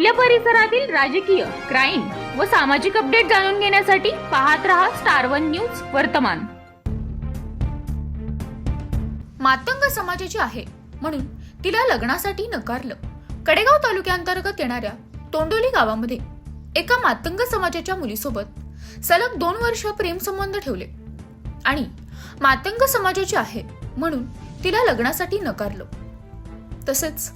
आपल्या परिसरातील राजकीय क्राईम व सामाजिक अपडेट जाणून घेण्यासाठी पाहत रहा स्टार वन न्यूज वर्तमान. मातंग समाजाची आहे. म्हणून तिला लग्नासाठी नकारलं. कडेगाव तालुक्याअंतर्गत येणाऱ्या तोंडोली गावामध्ये एका मातंग समाजाच्या मुलीसोबत सलग दोन वर्ष प्रेमसंबंध ठेवले. आणि मातंग समाजाची आहे म्हणून तिला लग्नासाठी नकारलं. तसेच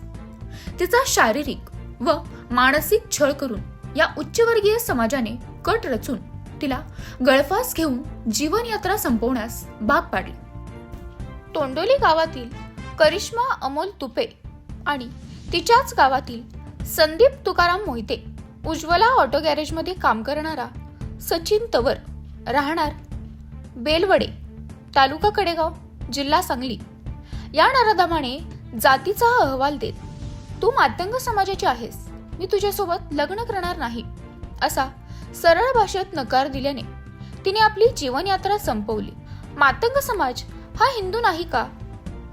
तिचा शारीरिक व मानसिक छळ करून या उच्चवर्गीय समाजाने कट रचून तिला गळफास घेऊन जीवनयात्रा संपवण्यास भाग पाडले. तोंडोली गावातील करिश्मा अमोल तुपे आणि तिच्याच गावातील संदीप तुकाराम मोहिते उज्ज्वला ऑटो गॅरेजमध्ये काम करणारा सचिन तवर राहणार बेलवडे तालुका कडेगाव जिल्हा सांगली. या नराधमाने जातीचा अहवाल देत तू मातंग समाजाची आहेस. मी तुझ्यासोबत लग्न करणार नाही असा सरळ भाषेत नकार दिल्याने तिने आपली जीवनयात्रा संपवली. मातंग समाज हा हिंदू नाही का?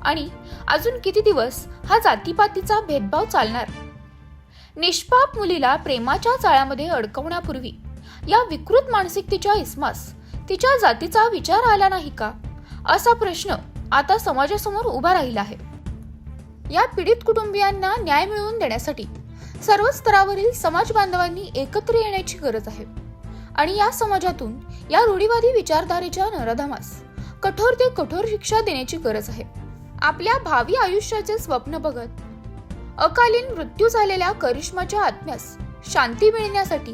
आणि अजून किती दिवस हा जातीपातीचा भेदभाव चालणार? निष्पाप मुलीला प्रेमाच्या जाळ्यामध्ये अडकवण्यापूर्वी या विकृत मानसिकतेच्या इस्मास तिच्या जातीचा विचार आला नाही का? असा प्रश्न आता समाजासमोर उभा राहिला आहे. या पीडित कुटुंबियांना न्याय मिळवून देण्यासाठी सर्व स्तरावरील समाज बांधवांनी एकत्र येण्याची गरज आहे. आणि या समाजातून या रूढीवादी विचारधारेच्या नराधामास कठोर ते कठोर शिक्षा देण्याची गरज आहे. आपल्या भावी आयुष्याचे स्वप्न बघत अकालीन मृत्यू झालेल्या करिश्माच्या आत्म्यास शांती मिळण्यासाठी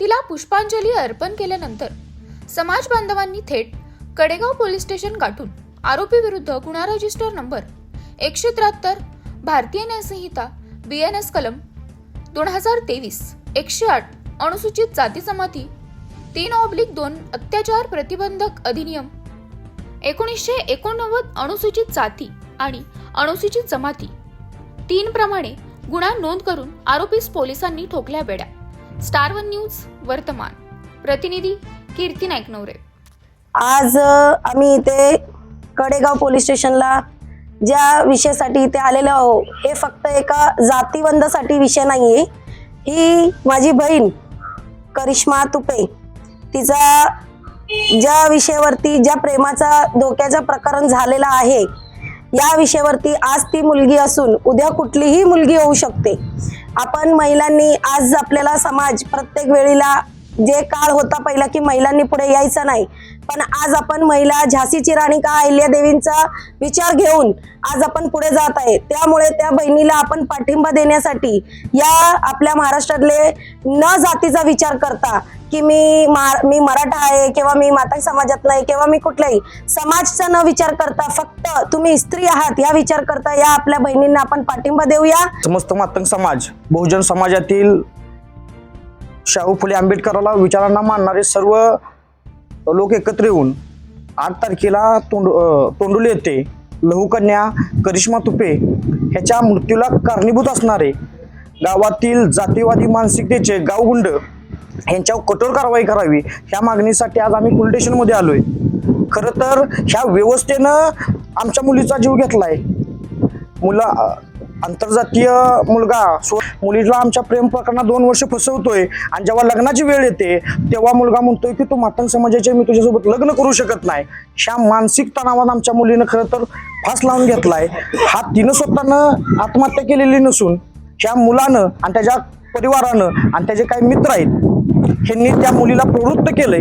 तिला पुष्पांजली अर्पण केल्यानंतर समाज बांधवांनी थेट कडेगाव पोलीस स्टेशन गाठून आरोपी विरुद्ध गुन्हा रजिस्टर नंबर एकशे त्र्याहत्तर भारतीय न्यायसंहिता बी एन एस कलम दोन हजार तेवीस एकशे आठ अनुसूचित जाती जमाती तीन ऑब्लिक दोन अत्याचार प्रतिबंधक अधिनियम एकोणीसशे एकोणनव्वद अनुसूचित जाती आणि अनुसूचित जमाती तीन प्रमाणे गुन्हा नोंद करून आरोपीस पोलिसांनी ठोकल्या बेड्या स्टार वन न्यूज वर्तमान. प्रतिनिधी कीर्ती नाईकनवरे. आज आम्ही इथे कडेगाव पोलीस स्टेशनला ज्या विषयासाठी इथे आलेलो आहो हे फक्त एका जातीवंदासाठी विषय नाही आहे ही माझी बहीण करिश्मा तुपे. तिचा ज्या विषयावरती ज्या प्रेमाचा धोक्याचा प्रकरण झालेला आहे या विषयावरती आज ती मुलगी असून उद्या कुठलीही मुलगी होऊ शकते. आपण महिलांनी आज आपल्याला समाज प्रत्येक वेळेला जे काळ होता पहिला की महिलांनी पुढे यायचं नाही. पण आज आपण महिला झाशीची राणी का अहिल्यादेवींचा विचार घेऊन आज आपण पुढे जात आहे. त्यामुळे त्या बहिणीला आपण पाठिंबा देण्यासाठी या आपल्या महाराष्ट्रातले न जातीचा विचार करता की मी मी मराठा आहे किंवा मी माता समाजात नाही किंवा मी कुठल्याही समाजचा न विचार करता फक्त तुम्ही स्त्री आहात या विचार करता या आपल्या बहिणींना आपण पाठिंबा देऊया. समस्त मातंग समाज बहुजन समाजातील शाहू फुले आंबेडकरला विचारांना मानणारे सर्व लोक एकत्र येऊन आठ तारखेला तोंड तोंडुली येते येथे लहूकन्या करिश्मा तुपे ह्याच्या मृत्यूला कारणीभूत असणारे गावातील जातीवादी मानसिकतेचे गावगुंड यांच्यावर कठोर कारवाई करावी ह्या मागणीसाठी आज आम्ही पोलीस स्टेशनमध्ये आलोय. खरं तर ह्या व्यवस्थेनं आमच्या मुलीचा जीव घेतलाय. मुला आंतरजातीय मुलगा सो मुलीला आमच्या प्रेम प्रकरणात दोन वर्ष फसवतोय आणि जेव्हा लग्नाची वेळ येते तेव्हा मुलगा म्हणतोय की तू मातंग समाजाचे मी तुझ्यासोबत लग्न करू शकत नाही. ह्या मानसिक तणावात आमच्या मुलीनं खरं तर फास लावून घेतलाय. हा तिनं स्वतःनं आत्महत्या केलेली नसून ह्या मुलानं आणि त्याच्या परिवारानं आणि त्याचे काही मित्र आहेत ह्यांनी त्या मुलीला प्रवृत्त केलंय.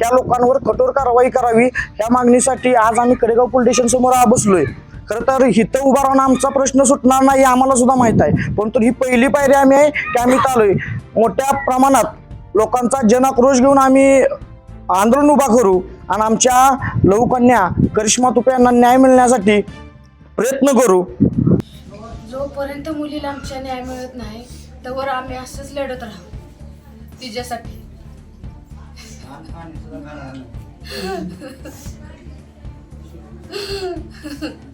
त्या लोकांवर कठोर कारवाई करावी या मागणीसाठी आज आम्ही कडेगाव पोलीस स्टेशन समोर बसलोय. खरं तर इथं उभा राहून आमचा प्रश्न सुटणार नाही आम्हाला सुद्धा माहीत आहे. परंतु ही पहिली पायरी आम्ही आहे की आम्ही चालूय मोठ्या प्रमाणात लोकांचा जनाक्रोश घेऊन आम्ही आंदोलन उभा करू आणि आमच्या लहूकन्या करिश्मा तुपे यांना न्याय मिळण्यासाठी प्रयत्न करू. जोपर्यंत मुलीला आमच्या न्याय मिळत नाही तोवर आम्ही असंच लढत राहू. तिच्यासाठी.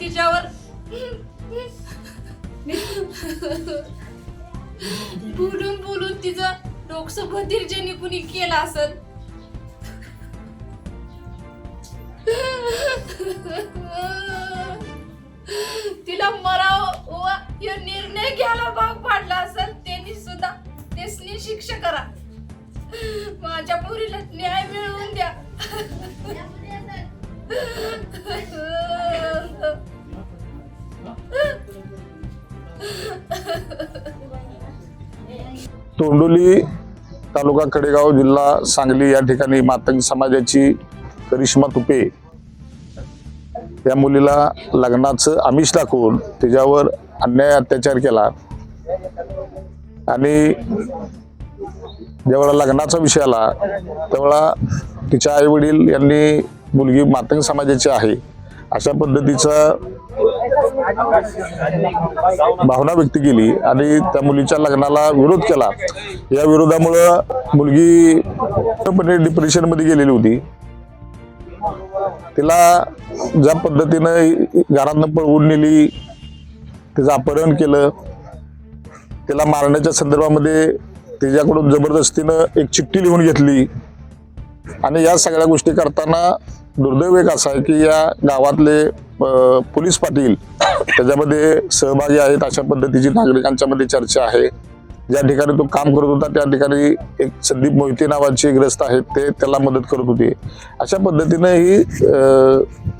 तिच्यावर बोलून बोलून तिचं डोकसं भतीर कुणी केला असल. तिला मराव या निर्णय घ्यायला भाग पाडला असेल त्यांनी सुद्धा तेसनी शिक्षा करा. माझ्या पोरीला न्याय मिळवून द्या. तोंडोली तालुका कडेगाव जिल्हा सांगली या ठिकाणी मातंग समाजाची करिश्मा तुपे या मुलीला लग्नाचं आमिष दाखवून तिच्यावर अन्याय अत्याचार केला. आणि ज्यावेळा लग्नाचा विषय आला तेव्हा तिच्या आई वडील यांनी मुलगी मातंग समाजाची आहे. अशा पद्धतीचा भावना व्यक्त केली आणि त्या मुलीच्या लग्नाला विरोध केला. या विरोधामुळं मुलगी पूर्णपणे डिप्रेशनमध्ये गेलेली होती. तिला ज्या पद्धतीनं घरातनं पळवून नेली तिचं अपहरण केलं तिला मारण्याच्या संदर्भामध्ये तिच्याकडून जबरदस्तीनं एक चिठ्ठी लिहून घेतली. आणि या सगळ्या गोष्टी करताना दुर्दैव एक असा आहे की या गावातले पोलीस पाटील त्याच्यामध्ये सहभागी आहेत अशा पद्धतीची नागरिकांच्या मध्ये चर्चा आहे. ज्या ठिकाणी तो काम करत होता त्या ठिकाणी एक संदीप मोहिते नावाचे ग्रस्त आहेत ते त्याला मदत करत होते. अशा पद्धतीनं ही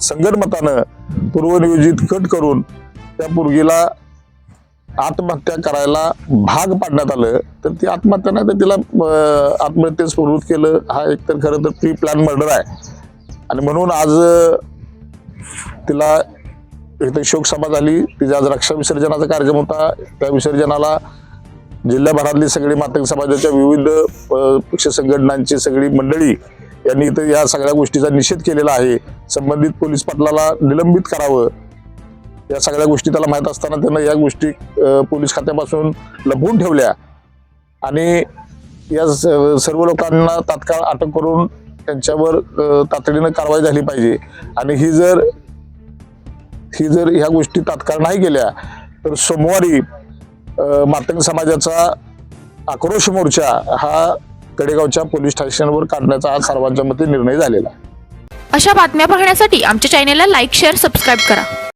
संगणमतानं पूर्वनियोजित कट करून त्या पोरगीला आत्महत्या करायला भाग पाडण्यात आलं. तर ती आत्महत्या नाही तर तिला अं, आत्महत्येस प्रवृत्त केलं. हा एक तर खरं तर प्री प्लॅन मर्डर आहे. आणि म्हणून आज तिला इथे शोकसभा झाली. तिचा आज रक्षा विसर्जनाचा कार्यक्रम होता. त्या विसर्जनाला जिल्ह्याभरातली सगळी मातंग समाजाच्या विविध पक्ष संघटनांची सगळी मंडळी यांनी इथं या सगळ्या गोष्टीचा निषेध केलेला आहे. संबंधित पोलीस पाटलाला निलंबित करावं. या सगळ्या गोष्टी त्याला माहीत असताना त्यानं या गोष्टी पोलीस खात्यापासून लपवून ठेवल्या. आणि या स- सर्व लोकांना तात्काळ अटक करून त्यांच्यावर तातडीनं कारवाई झाली पाहिजे. आणि ही जर ही जर ह्या गोष्टी तात्काळ नाही केल्या तर सोमवारी मातंग समाजाचा आक्रोश मोर्चा हा कडेगावच्या पोलीस स्टेशनवर काढण्याचा आज सर्वांच्या मते निर्णय झालेला अशा बातम्या पाहण्यासाठी आमच्या चॅनेलला लाईक शेअर सबस्क्राईब करा.